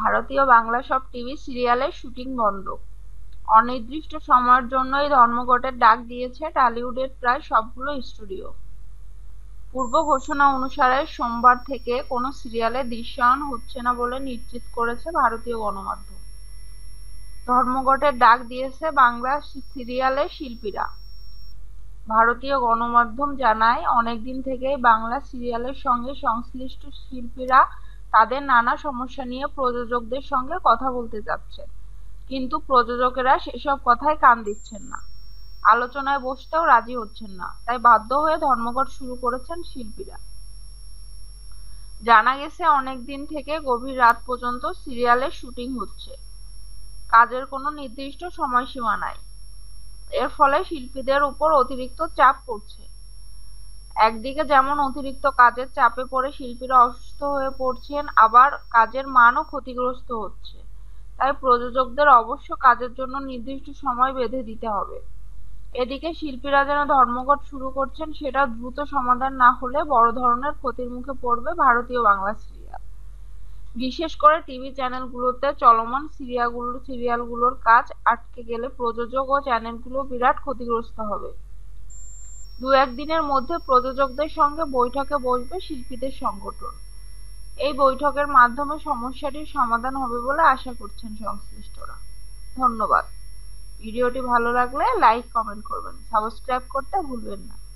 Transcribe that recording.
ভারতীয় বাংলা সব টিভি সিরিয়ালের শুটিং বন্ধ। অনির্দিষ্ট সময়ের জন্য এই ধর্মঘটের ডাক দিয়েছে টালিউডের প্রায় সবগুলো স্টুডিও পূর্ব ঘোষণা অনুসারে সোমবার থেকে কোনো সিরিয়ালে দৃশ্যায়ন হচ্ছে না বলে নিশ্চিত করেছে ভারতীয় গণমাধ্যম। ধর্মঘটের ডাক দিয়েছে বাংলা সিরিয়ালের শিল্পীরা। ভারতীয় গণমাধ্যম জানায়, অনেকদিন থেকেই বাংলা সিরিয়ালের সঙ্গে সংশ্লিষ্ট শিল্পীরা তাদের নানা সমস্যা নিয়ে প্রযোজকদের সঙ্গে কথা বলতে যাচ্ছে। কিন্তু প্রযোজকেরা সেসব কথায় কান দিচ্ছেন না। আলোচনায় বসতেও রাজি হচ্ছেন না। তাই বাধ্য হয়ে ধর্মঘট শুরু করেছেন শিল্পীরা। জানা গেছে, অনেক দিন থেকে গভীর রাত পর্যন্ত সিরিয়ালের শুটিং হচ্ছে। কাজের কোনো নির্দিষ্ট সময়সীমা নাই। এর ফলে শিল্পীদের উপর অতিরিক্ত চাপ পড়ছে। একদিকে যেমন অতিরিক্ত কাজের চাপে পড়ে শিল্পীরা অসুস্থ হয়ে পড়ছেন, আবার কাজের মানও ক্ষতিগ্রস্ত হচ্ছে। তাই প্রযোজকদের অবশ্য কাজের জন্য নির্দিষ্ট সময় বেঁধে দিতে হবে। এদিকে শিল্পীরা যেন ধর্মঘট শুরু করছেন, সেটা দ্রুত সমাধান না হলে বড় ধরনের ক্ষতির মুখে পড়বে ভারতীয় বাংলা সিরিয়াল। বিশেষ করে টিভি চ্যানেলগুলোতে চলমান সিরিয়ালগুলো সিরিয়ালগুলোর কাজ আটকে গেলে প্রযোজক ও চ্যানেলগুলো বিরাট ক্ষতিগ্রস্ত হবে। দু একদিনের মধ্যে প্রযোজকদের সঙ্গে বৈঠকে বসবে শিল্পীদের সংগঠন। এই বৈঠকের মাধ্যমে সমস্যাটির সমাধান হবে বলে আশা করছেন সংশ্লিষ্টরা। ধন্যবাদ। ভিডিওটি ভালো লাগলে লাইক, কমেন্ট করবেন। সাবস্ক্রাইব করতে ভুলবেন না।